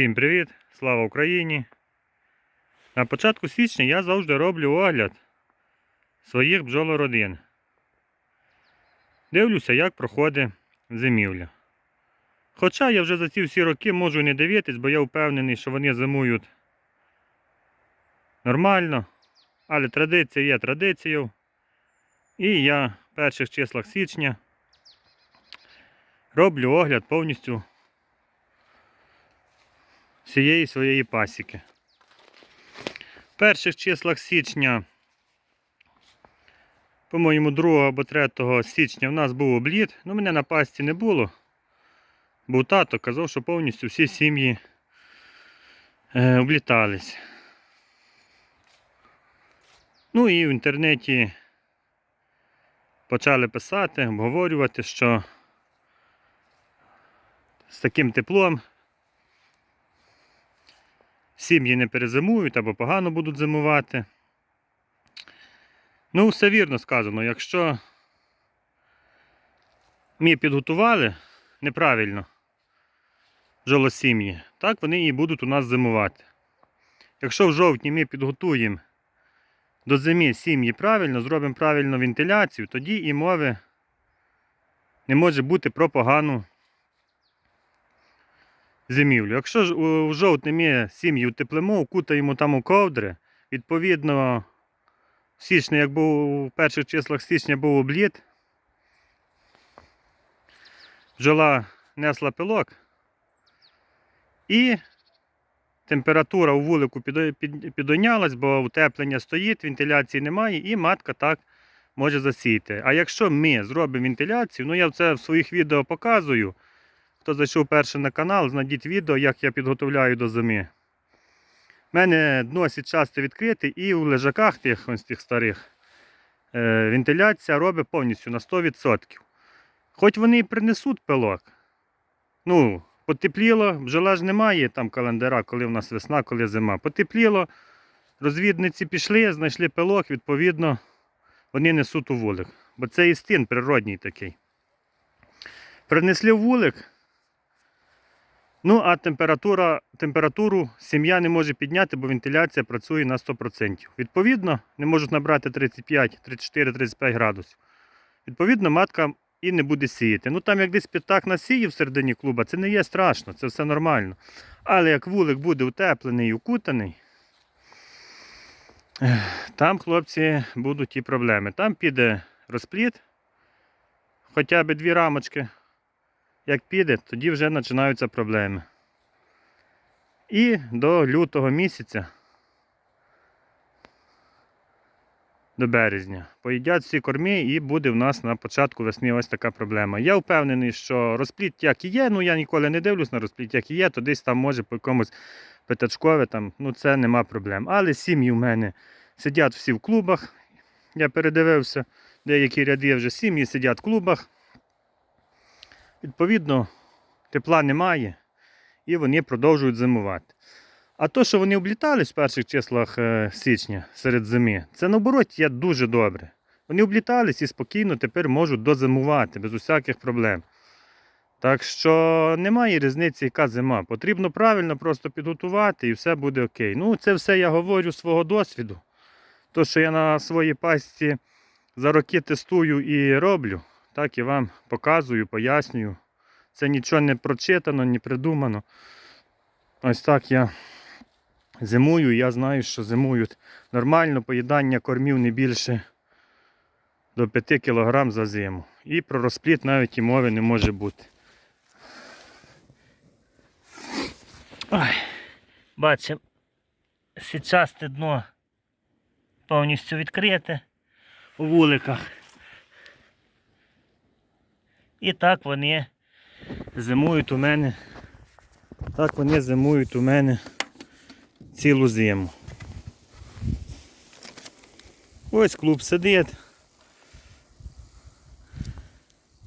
Всім привіт! Слава Україні! На початку січня я завжди роблю огляд своїх бджолородин. Дивлюся, як проходить зимівля. Хоча я вже за ці всі роки можу не дивитись, бо я впевнений, що вони зимують нормально, але традиція є традицією. І я в перших числах січня роблю огляд повністю всієї своєї пасіки. В перших числах січня, по-моєму, 2 або 3 січня в нас був обліт. Ну, мене на пасті не було. Був тато, казав, що повністю всі сім'ї е, облітались. Ну і в інтернеті почали писати, обговорювати, що з таким теплом сім'ї не перезимують або погано будуть зимувати. Ну, все вірно сказано, якщо ми підготували неправильно жолосім'ї, так вони і будуть у нас зимувати. Якщо в жовтні ми підготуємо до зими сім'ї правильно, зробимо правильну вентиляцію, тоді і мови не може бути про погану зимівлю. Якщо ж у жовтні ми сім'ї утеплимо, укутаємо там у ковдри, відповідно, в січні, як був у перших числах січня був обліт, бджола несла пилок і температура у вулику підо- під- підойнялась, бо утеплення стоїть, вентиляції немає, і матка так може засіяти. А якщо ми зробимо вентиляцію, ну я це в своїх відео показую. Хто зайшов перший на канал, знайдіть відео, як я підготовляю до зими. У мене дно часто відкрите і у лежаках тих, ось тих старих е, вентиляція робить повністю на 100%. Хоч вони і принесуть пилок. Ну, потепліло, бджола ж немає там календаря, коли в нас весна, коли зима. Потепліло, розвідниці пішли, знайшли пилок, відповідно, вони несуть у вулик. Бо це істин природній такий. Принесли вулик. Ну, а температура, температуру сім'я не може підняти, бо вентиляція працює на 100%. Відповідно, не можуть набрати 35, 34, 35 градусів. Відповідно, матка і не буде сіяти. Ну там як десь п'ятак насіє в середині клуба, це не є страшно, це все нормально. Але як вулик буде утеплений і укутаний, там, хлопці, будуть і проблеми. Там піде розпліт, хоча б дві рамочки. Як піде, тоді вже починаються проблеми. І до лютого місяця, до березня, поїдять всі корми і буде в нас на початку весни ось така проблема. Я впевнений, що розпліт як і є, ну я ніколи не дивлюсь на розпліт, як і є, то десь там може по якомусь п'ятачкове, там, ну це нема проблем. Але сім'ї в мене сидять всі в клубах. Я передивився, деякі ряди вже сім'ї сидять в клубах. Відповідно, тепла немає і вони продовжують зимувати. А то, що вони облітались в перших числах е, січня серед зими, це наоборот є дуже добре. Вони облітались і спокійно тепер можуть дозимувати без усяких проблем. Так що немає різниці, яка зима. Потрібно правильно просто підготувати і все буде окей. Ну, це все я говорю з свого досвіду. То, що я на своїй пасті за роки тестую і роблю, так і вам показую, пояснюю. Це нічого не прочитано, не придумано. Ось так я зимую, я знаю, що зимують нормально, поїдання кормів не більше до 5 кг за зиму. І про розпліт навіть і мови не може бути. Ой, бачимо, січасте дно повністю відкрите у вуликах. І так вони зимують у мене. Так вони зимують у мене цілу зиму. Ось клуб сидить.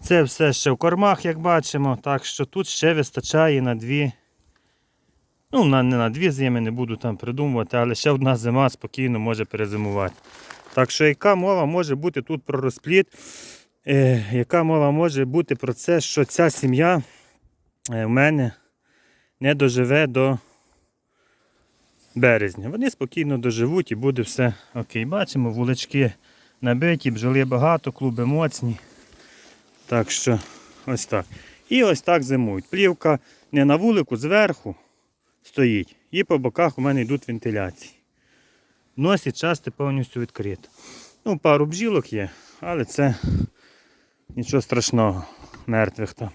Це все ще в кормах, як бачимо, так що тут ще вистачає на дві. Ну, на, не на дві зими, не буду там придумувати, але ще одна зима спокійно може перезимувати. Так що яка мова може бути тут про розпліт? Е, яка мова може бути про це, що ця сім'я е, в мене не доживе до березня. Вони спокійно доживуть і буде все окей. Бачимо, вулички набиті, бджоли багато, клуби моцні. Так що ось так. І ось так зимують. Плівка не на вулику, зверху стоїть. І по боках у мене йдуть вентиляції. Носить часто повністю відкрито. Ну, пару бджілок є, але це нічого страшного, мертвих там.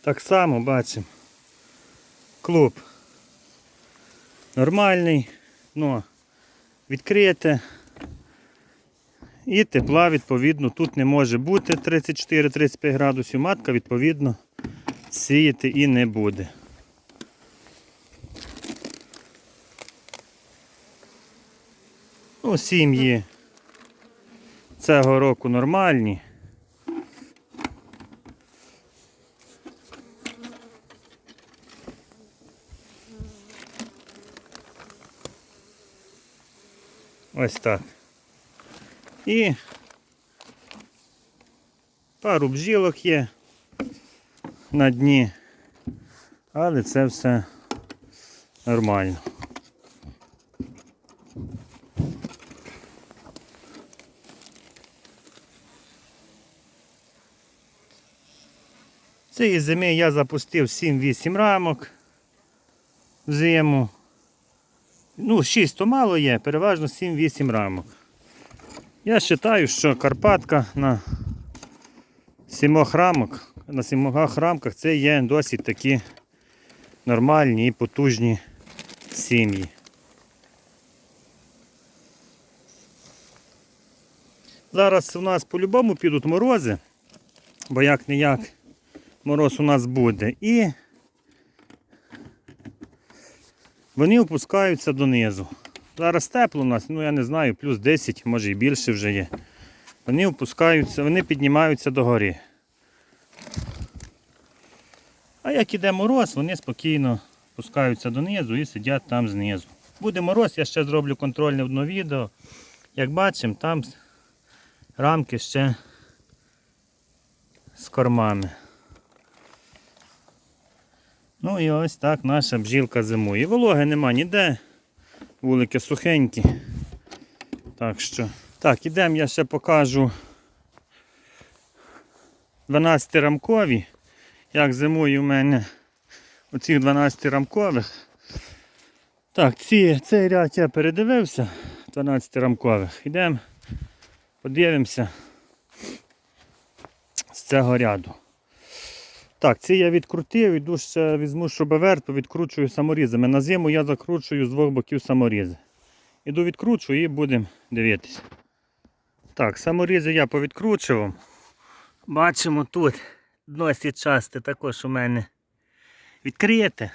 Так само бачимо. Клуб нормальний, дно відкрите. І тепла, відповідно, тут не може бути 34-35 градусів. Матка, відповідно, сіяти і не буде. Ну, сім'ї цього року нормальні. Ось так. І пару бджілок є на дні, але це все нормально. Цієї зими я запустив 7-8 рамок в зиму. Ну, 6 то мало є, переважно 7-8 рамок. Я вважаю, що Карпатка на 7 рамок, на 7 рамках це є досить такі нормальні і потужні сім'ї. Зараз у нас по-любому підуть морози, бо як не як мороз у нас буде. І вони опускаються донизу. Зараз тепло у нас, ну я не знаю, плюс 10, може і більше вже є. Вони опускаються, вони піднімаються догори. А як іде мороз, вони спокійно опускаються донизу і сидять там знизу. Буде мороз, я ще зроблю контрольне одно відео. Як бачимо, там рамки ще з кормами. Ну і ось так наша бджілка зимує. Вологи нема ніде. Вулики сухенькі. Так що. Так, ідемо, я ще покажу 12 рамкові. Як зимує у мене оцих 12 рамкових. Так, ці, цей ряд я передивився. 12 рамкових. Ідемо, подивимося з цього ряду. Так, ці я відкрутив, іду ще візьму шуруповерт, відкручую саморізами. На зиму я закручую з двох боків саморізи. Іду відкручую і будемо дивитися. Так, саморізи я повідкручував. Бачимо тут дно сітчасте також у мене відкрите.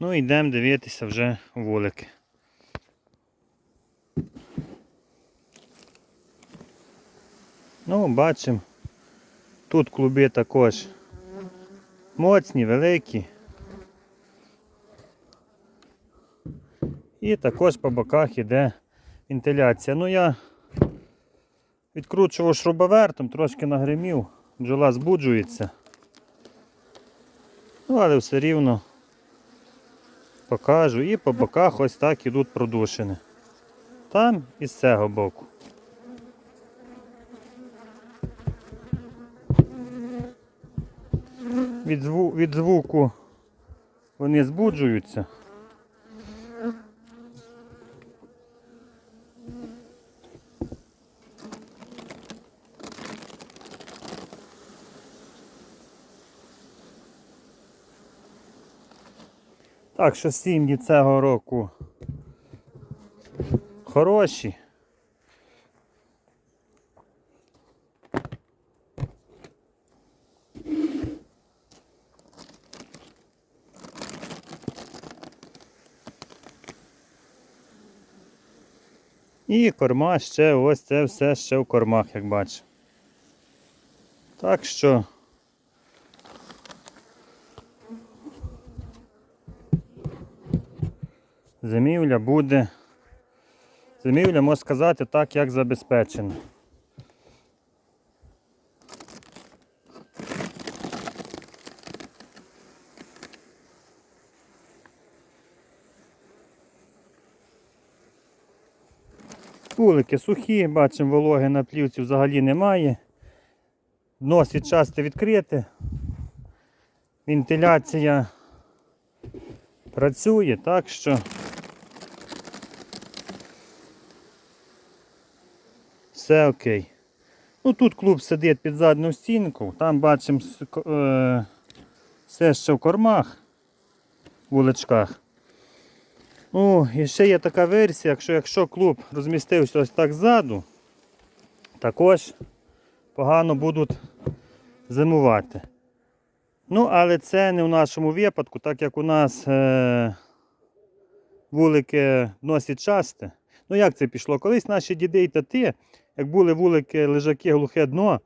Ну йдемо дивитися вже вулики. Ну, бачимо. Тут клуби також моцні, великі. І також по боках йде вентиляція. Ну я відкручував шрубовертом, трошки нагримів, бджола збуджується. Ну, але все рівно покажу. І по боках ось так ідуть продушини. Там і з цього боку. Від, зву, від звуку вони збуджуються. Так що сім'ї цього року хороші. І корма ще ось це все ще в кормах, як бачу. Так що зимівля буде. Зимівля, можна сказати, так, як забезпечена. Вулики сухі, бачимо, вологи на плівці взагалі немає. Дно часто відкрите. Вентиляція працює, так що все окей. Ну тут клуб сидить під задню стінку, там бачимо е, все ще в кормах, вуличках. Ну, і ще є така версія, якщо, якщо клуб розмістився ось так ззаду, також погано будуть зимувати. Ну, але це не в нашому випадку, так як у нас е, вулики носять часте. Ну як це пішло? Колись наші діди і тати, як були вулики, лежаки, глухе дно,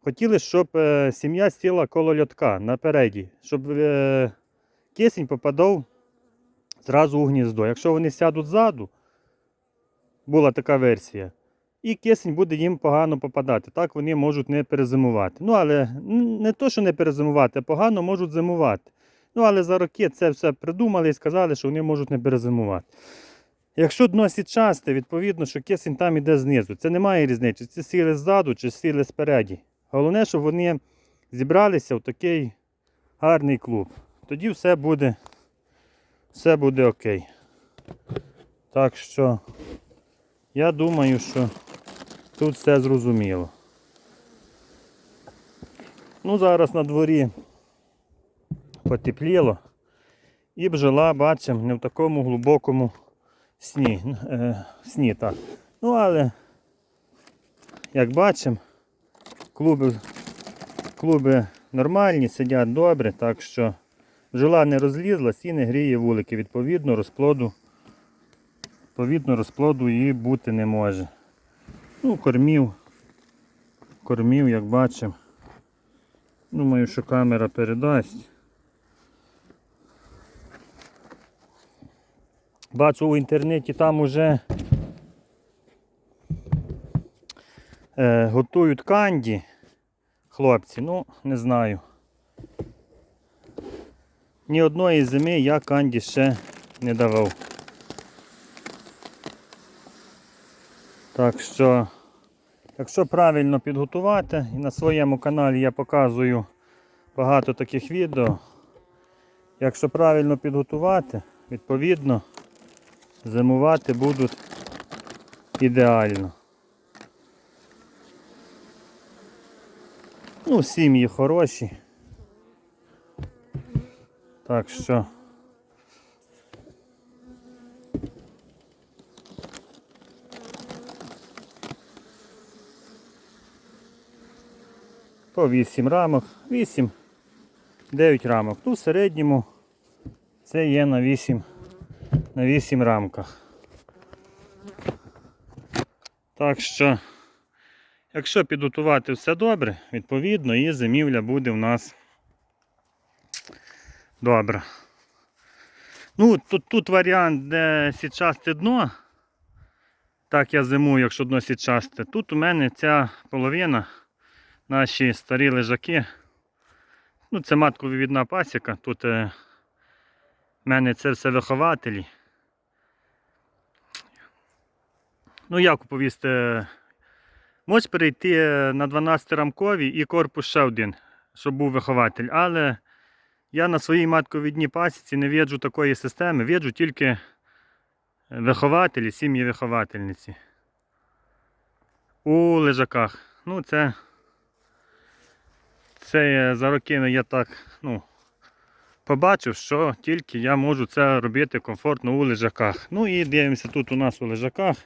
хотіли, щоб е, сім'я сіла коло льотка напереді, щоб е, кисень попадав зразу у гніздо. Якщо вони сядуть ззаду, була така версія, і кисень буде їм погано попадати. Так вони можуть не перезимувати. Ну, але не то, що не перезимувати, а погано можуть зимувати. Ну, але за роки це все придумали і сказали, що вони можуть не перезимувати. Якщо дно січасте, відповідно, що кисень там іде знизу. Це немає різниці, чи сіли ззаду, чи сіли спереді. Головне, щоб вони зібралися в такий гарний клуб. Тоді все буде, все буде окей. Так що я думаю, що тут все зрозуміло. Ну, зараз на дворі потепліло. І бджола, бачимо, не в такому глибокому сні. Е, сні так. Ну, але, як бачимо, клуби, клуби нормальні, сидять добре, так що бджола не розлізлась і не гріє вулики. Відповідно, розплоду, відповідно, розплоду і бути не може. Ну, кормів, кормів, як бачимо. Думаю, що камера передасть. Бачу у інтернеті там уже е, готують канді хлопці, ну не знаю. Ні одної зими я канді ще не давав. Так що, якщо правильно підготувати, і на своєму каналі я показую багато таких відео. Якщо правильно підготувати, відповідно зимувати будуть ідеально. Ну, сім'ї хороші. Так що. По 8 рамок, 8, 9 рамок. Ну, в середньому це є на 8 на 8 рамках. Так що, якщо підготувати все добре, відповідно і зимівля буде в нас добра. Ну, тут, тут варіант, де січасте дно. Так я зимую, якщо дно січасте. Тут у мене ця половина, наші старі лежаки. Ну, це матковідна пасіка. Тут е, в мене це все вихователі. Ну, як оповісти, можеш перейти на 12 рамкові і корпус ще один, щоб був вихователь. Але я на своїй матковідній пасіці не виджу такої системи, виджу тільки вихователі, сім'ї виховательниці. У лежаках. Ну, це, це за роки я так, ну, побачив, що тільки я можу це робити комфортно у лежаках. Ну і дивимося тут у нас у лежаках.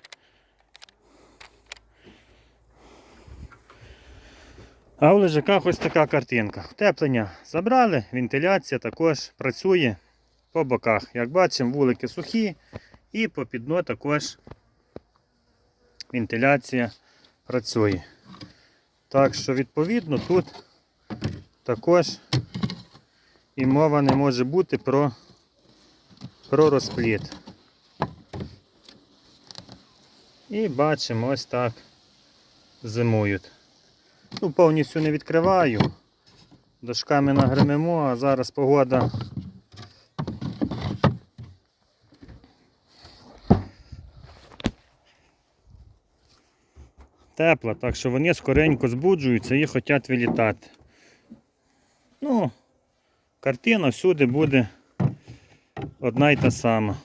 А у лежаках ось така картинка. Теплення забрали, вентиляція також працює по боках. Як бачимо, вулики сухі і по підно також вентиляція працює. Так що, відповідно, тут також і мова не може бути про, про розпліт. І бачимо ось так зимують. Ну, повністю не відкриваю. Дошками нагремемо, а зараз погода. тепла, так що вони скоренько збуджуються і хочуть вилітати. Ну, картина всюди буде одна й та сама.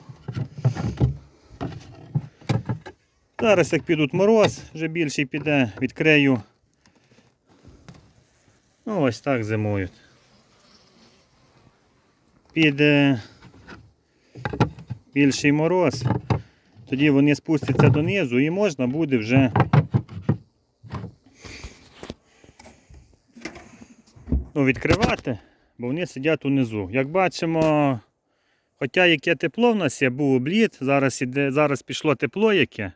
Зараз як підуть мороз, вже більший піде, відкрию. Ну ось так зимують. Піде більший мороз, тоді вони спустяться донизу і можна буде вже ну, відкривати, бо вони сидять унизу. Як бачимо, хоча яке тепло в нас є, був обліт, зараз, іде, зараз пішло тепло яке,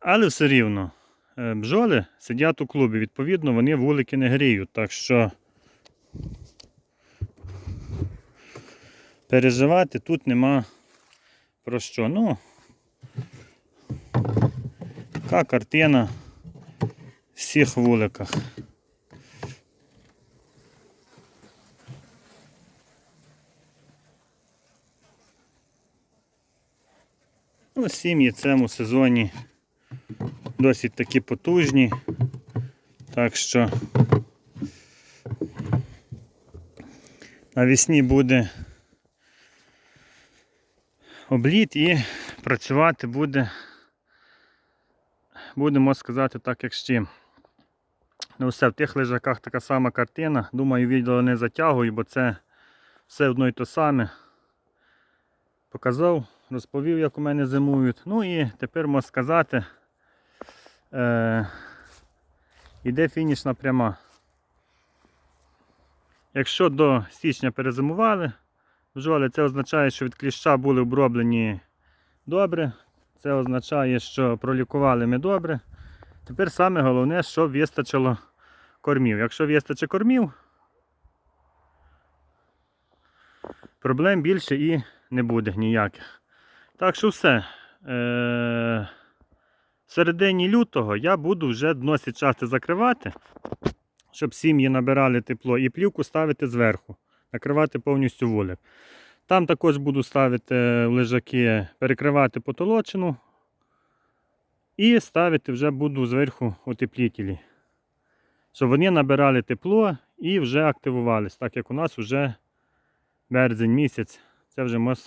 але все рівно бджоли сидять у клубі, відповідно, вони вулики не гріють. Так що переживати тут нема про що. Ну, така картина в всіх вуликах. Ну, сім'ї цьому сезоні досить такі потужні. Так що навесні буде обліт і працювати буде, будемо сказати так, як чим. Ну все, в тих лежаках така сама картина. Думаю, відео не затягую, бо це все одно і то саме. Показав, розповів, як у мене зимують. Ну і тепер можна сказати, е, іде фінішна пряма. Якщо до січня перезимували, бджоли, це означає, що від кліща були оброблені добре. Це означає, що пролікували ми добре. Тепер саме головне, щоб вистачило кормів. Якщо вистачить кормів, проблем більше і не буде ніяких. Так що все. Е- в середині лютого я буду вже досить часто закривати, щоб сім'ї набирали тепло і плівку ставити зверху, накривати повністю вулик. Там також буду ставити лежаки, перекривати потолочину і ставити вже буду зверху утеплітелі, щоб вони набирали тепло і вже активувались, так як у нас вже березень місяць, це вже можна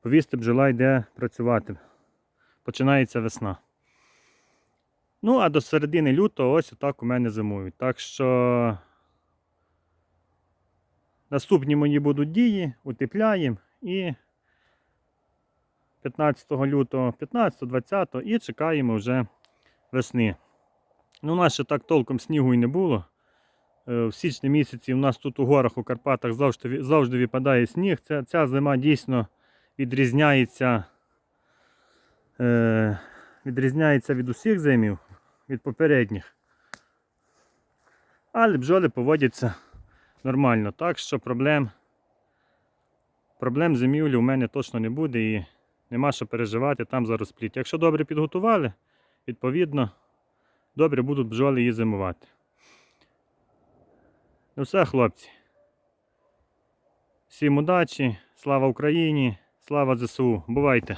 повісти бджола йде працювати. Починається весна. Ну, а до середини лютого ось отак у мене зимують. Так що наступні мої будуть дії, утепляємо і 15 лютого, 15, 20 і чекаємо вже весни. Ну, у нас ще так толком снігу і не було. Е, В січні місяці у нас тут у горах у Карпатах завжди, завжди випадає сніг. Ця, ця зима дійсно відрізняється, е, відрізняється від усіх зимів, від попередніх. Але бджоли поводяться нормально, так що проблем, проблем зимівлі у мене точно не буде і нема що переживати там за розпліт. Якщо добре підготували, відповідно, добре будуть бджоли її зимувати. Ну все, хлопці. Всім удачі, слава Україні, слава ЗСУ. Бувайте!